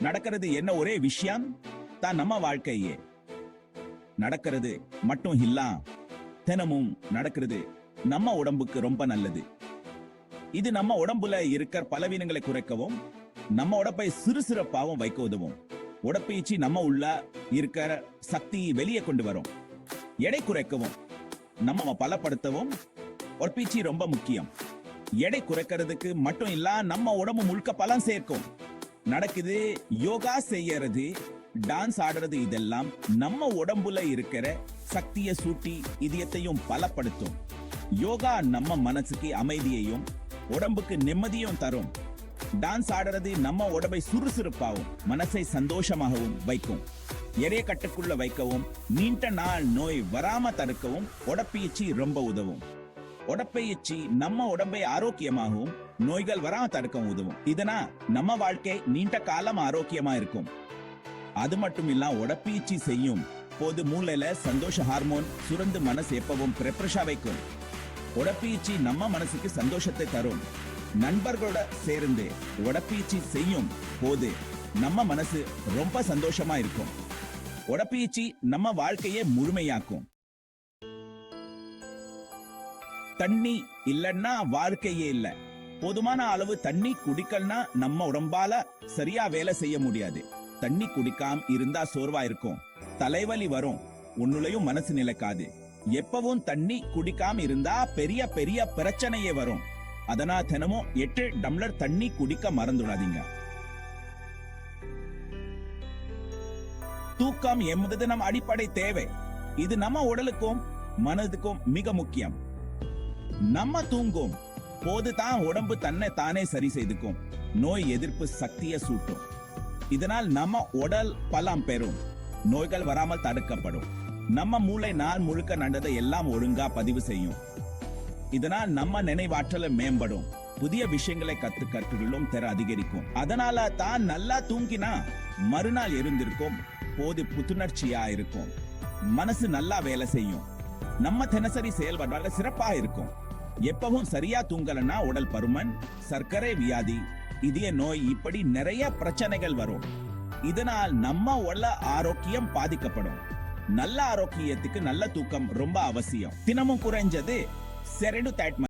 நடக்கிறது என்ன ஒரே விஷயம்? தான் நம்ம வாழ்க்கையே. நடக்கிறது மட்டும் இல்ல தினமும் நடக்கிறது நம்ம உடம்புக்கு ரொம்ப நல்லது. இது நம்ம உடம்புல இருக்கிற பலவீனங்களை குறைக்கவும் நம்ம உடம்பை சிறுசிறப்பாகவும் வைக்க உதவும். உடற்பயிற்சி நம்ம உள்ள இருக்கிற சக்தி வெளியே கொண்டு வரும். எடை குறைக்கவும் நம்ம பலப்படுத்தவும் உடற்பயிற்சி ரொம்ப முக்கியம். எடை குறைக்கிறதுக்கு மட்டும் இல்ல நம்ம உடம்பு முழுக்க பலம் சேர்க்கும். நடக்குது யோகா செய்யறது டான்ஸ் ஆடுறது இதெல்லாம் நம்ம உடம்புல இருக்கிற சக்தியை சூட்டி இதயத்தையும் பலப்படுத்தும். யோகா நம்ம மனசுக்கு அமைதியையும் உடம்புக்கு நிம்மதியும் தரும். டான்ஸ் ஆடுறது நம்ம உடம்பை சுறுசுறுப்பாகவும் மனசை சந்தோஷமாகவும் வைக்கும். எரிய கட்டுக்குள்ள வைக்கவும் நீண்ட நாள் நோய் வராம தடுக்கவும் உடற்பயிற்சி ரொம்ப உதவும். உடற்பயிற்சி நம்ம உடம்பை ஆரோக்கியமாகவும் நோய்கள் வராம தடுக்க உதவும். இதனா நம்ம வாழ்க்கை நீண்ட காலம் ஆரோக்கியமா இருக்கும். அது மட்டும் இல்ல உடற்பயிற்சி செய்யும் போது மூளையில சந்தோஷ ஹார்மோன் சுரந்து மனசு எப்பவும் பிரப்ரஷா வைக்கும். உடற்பயிற்சி நம்ம மனசுக்கு சந்தோஷத்தை தரும். நண்பர்களோட சேர்ந்து உடற்பயிற்சி செய்யும் போது நம்ம மனசு ரொம்ப சந்தோஷமா இருக்கும். உடற்பயிற்சி நம்ம வாழ்க்கையை முழுமையாக்கும். தண்ணி இல்லன்னா வாழ்க்கையே இல்ல. போதுமான அளவு தண்ணி குடிக்கலனா நம்ம உடம்பால சரியா வேலை செய்ய முடியாது. தண்ணி குடிக்காம இருந்தா சோர்வா இருக்கும். தலைவலி வரும். உன்னுலையும் மனசு நிலைக்காது. எப்பவும் தண்ணி குடிக்காம இருந்தா பெரிய பெரிய பிரச்சனையே வரும். அதனா தினமும் எட்டு டம்ளர் தண்ணி குடிக்க மறந்துடாதீங்க. தூக்கம் என்பது நம் அடிப்படை தேவை. இது நம்ம உடலுக்கும் மனதுக்கும் மிக முக்கியம். நம்ம தூங்கும். போது தான் உடம்பு தன்னை தானே சரி செய்துக்கும். நோய் எதிர்ப்பு சக்தியை சூட்டும். இதனால் நம்ம உடல் பலம் பெறும். நோய்கள் வராமல் தடுக்கப்படும். நம்ம மூளை நாள் முழுக்க நடந்ததை எல்லாம் ஒழுங்கா பதிவு செய்யும். இதனால் நம்ம நினைவாற்றல மேம்படும். புதிய விஷயங்களை கத்து கற்றுகளும் திற அதிகரிக்கும். அதனால தான் நல்லா தூங்கினா மறுநாள் இருந்திருக்கும் போது புத்துணர்ச்சியா இருக்கும். மனசு நல்லா வேலை செய்யும். நம்ம தினசரி செயல்பாடுகள் சிறப்பா இருக்கும். எப்பவும் சரியா தூங்கலன்னா உடல் பருமன் சர்க்கரை வியாதி இதய நோய் இப்படி நிறைய பிரச்சனைகள் வரும். இதனால் நம்ம உள்ள ஆரோக்கியம் பாதிக்கப்படும். நல்ல ஆரோக்கியத்துக்கு நல்ல தூக்கம் ரொம்ப அவசியம். தினமும் குறைஞ்சது செரடு